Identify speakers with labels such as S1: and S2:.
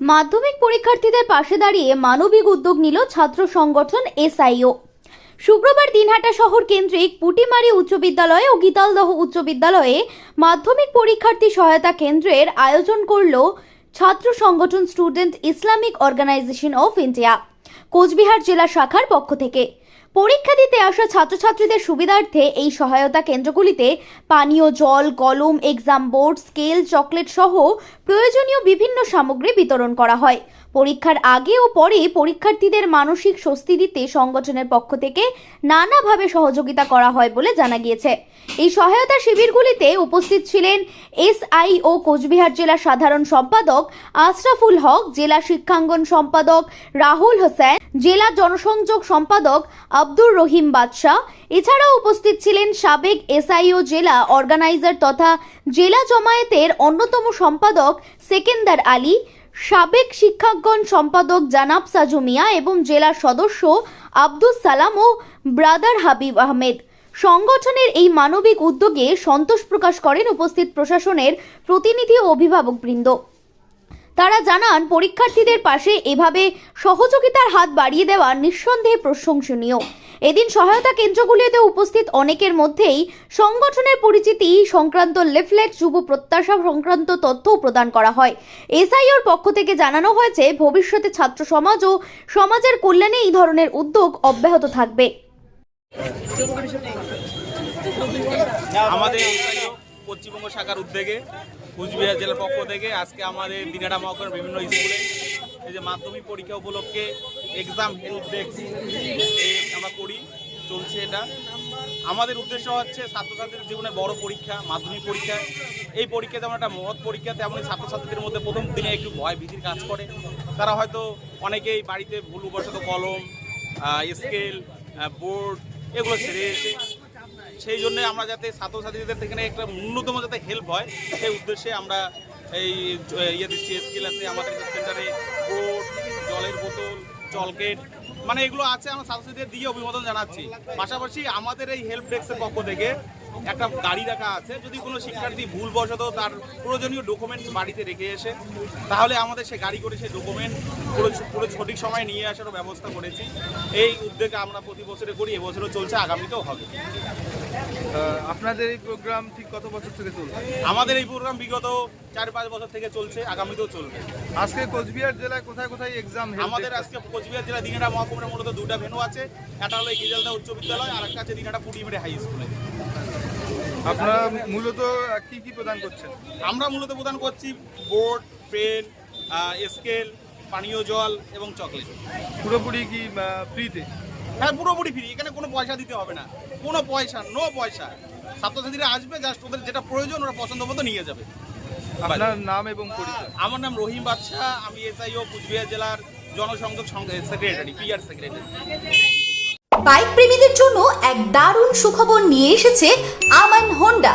S1: মাধ্যমিক পরীক্ষার্থীদের পাশে দাঁড়িয়ে মানবিক উদ্যোগ নিল ছাত্র সংগঠন এসআইও। শুক্রবার দিনহাটা শহর কেন্দ্রিক পুটিমারি উচ্চ বিদ্যালয় ও গীতালদহ উচ্চ বিদ্যালয়ে মাধ্যমিক পরীক্ষার্থী সহায়তা কেন্দ্রের আয়োজন করল ছাত্র সংগঠন student Islamic organisation of India, Cooch Behar জেলা শাখার পক্ষ থেকে। পরীক্ষা দিতে আসা ছাত্রছাত্রীদের সুবিধার্থে এই সহায়তা কেন্দ্রগুলিতে পানীয় জল, কলম এক্সাম বোর্ড স্কেল চকলেট সহ প্রয়োজনীয় বিভিন্ন সামগ্রী বিতরণ করা হয়। পরীক্ষার আগে ও পরে পরীক্ষার্থীদের মানসিক স্বস্তি দিতে সংগঠনের পক্ষ থেকে নানাভাবে সহযোগিতা করা হয় বলে জানা গিয়েছে। এই সহায়তা শিবিরগুলিতে উপস্থিত ছিলেন এসআইও কোচবিহার জেলা সাধারণ সম্পাদক আশরাফুল হক, জেলা শিক্ষাঙ্গন সম্পাদক রাহুল হোসেন, জেলা জনসংযোগ সম্পাদক আব্দুর রহিম বাদশাহ। এছাড়াও উপস্থিত ছিলেন সাবেক এসআইও জেলা অর্গানাইজার তথা জেলা জমায়েতের অন্যতম সম্পাদক সেকেন্দার আলী সাবেক শিক্ষাঙ্গন সম্পাদক জানাব সাজু মিয়া এবং জেলার সদস্য আব্দুস সালাম ও ব্রাদার হাবিব আহমেদ। সংগঠনের এই মানবিক উদ্যোগে সন্তোষ প্রকাশ করেন উপস্থিত প্রশাসনের প্রতিনিধি ও অভিভাবকবৃন্দ। তারা জানান, পরীক্ষার্থীদের পাশে এভাবে সহযোগিতার হাত বাড়িয়ে দেওয়া নিঃসন্দেহে প্রশংসনীয়। এদিন সহায়তা কেন্দ্রগুলিতে উপস্থিত অনেকের মধ্যেই সংগঠনের পরিচিতি, সংক্রান্ত লিফলেট, যুব প্রত্যাশা সংক্রান্ত তথ্যও প্রদান করা হয়। এসআইওর পক্ষ থেকে জানানো হয়েছে, ভবিষ্যতে ছাত্র সমাজ ও সমাজের কল্যাণে এই ধরনের উদ্যোগ অব্যাহত থাকবে।
S2: আমাদের পশ্চিমবঙ্গ শাখার উদ্যোগে, কুচবিহার জেলার পক্ষ থেকে আজকে আমাদের দিনাটা মহকুমার বিভিন্ন স্কুলে, এই যে মাধ্যমিক পরীক্ষা উপলক্ষে এক্সাম হেল্প করি, চলছে এটা। আমাদের উদ্দেশ্য হচ্ছে ছাত্রছাত্রীদের জীবনে বড় পরীক্ষা, মাধ্যমিক পরীক্ষা। এই পরীক্ষা যেমন একটা মহৎ পরীক্ষা, তেমনই ছাত্রছাত্রীদের মধ্যে প্রথম দিনে একটু ভয় ভীতির কাজ করে। তারা হয়তো অনেকেই বাড়িতে ভুল ভুলবশত কলম স্কেল বোর্ড এগুলো ছেড়ে এসে সেই জন্যে আমরা যাতে ছাত্রছাত্রীদের এখানে একটা ন্যূনতম যাতে হেল্প হয়, সেই উদ্দেশ্যে আমরা এই ইয়ে দিচ্ছি, স্কেল আছে আমাদের সেন্টারে বোর্ড, জলের বোতল জলকেট মানে এগুলো আছে আমরা ছাত্রছাত্রীদের দিয়ে অভিবাদন জানাচ্ছি। পাশাপাশি আমাদের এই হেল্প ডেস্কের পক্ষ থেকে একটা গাড়ি রাখা আছে। যদি কোনো শিক্ষার্থী ভুলবশত তার প্রয়োজনীয় ডকুমেন্টস বাড়িতে রেখে এসে তাহলে আমাদের সে গাড়ি করে সেই ডকুমেন্ট পুরো পুরো সঠিক সময় নিয়ে আসারও ব্যবস্থা করেছি। এই উদ্যোগে আমরা প্রতি বছরে করি, এবছরও চলছে, আগামীতেও হবে।
S3: আপনাদের এই প্রোগ্রাম ঠিক কত বছর থেকে চলছে?
S2: আমাদের এই প্রোগ্রাম বিগত চার পাঁচ বছর থেকে চলছে আগামীতেও চলবে।
S3: আজকে কোচবিহার জেলায় কোথায় কোথায় এক্সাম
S2: আমাদের আজকে কোচবিহার জেলা দিনাটা মহকুমার মূলত দুটা ভেনু আছে একটা হলো গিজালদা উচ্চ বিদ্যালয় আর একটা আছে দিনাটা পুটিমেরে হাই স্কুলে
S3: আপনারা মূলত কি কি প্রদান করছেন?
S2: আমরা মূলত প্রদান করছি বোর্ড পেন স্কেল পানীয় জল এবং চকলেট
S3: পুরোপুরি কি ফ্রিতে
S2: হ্যাঁ পুরোপুরি ফ্রি এখানে কোনো পয়সা দিতে হবে না। কোনো পয়সা নো পয়সা। ছাত্রছাত্রীরা আসবে জাস্ট ওদের যেটা প্রয়োজন ওরা পছন্দ মতো নিয়ে যাবে।
S3: আপনার নাম এবং পরিচয়।
S2: আমার নাম রহিম বাদশাহ। আমি এসআইও কুচবিহার জেলার জনসংযোগ সেক্রেটারি পিআর সেক্রেটারি
S4: বাইক প্রেমীদের জন্য এক দারুণ সুখবর নিয়ে এসেছে আমান হোন্ডা।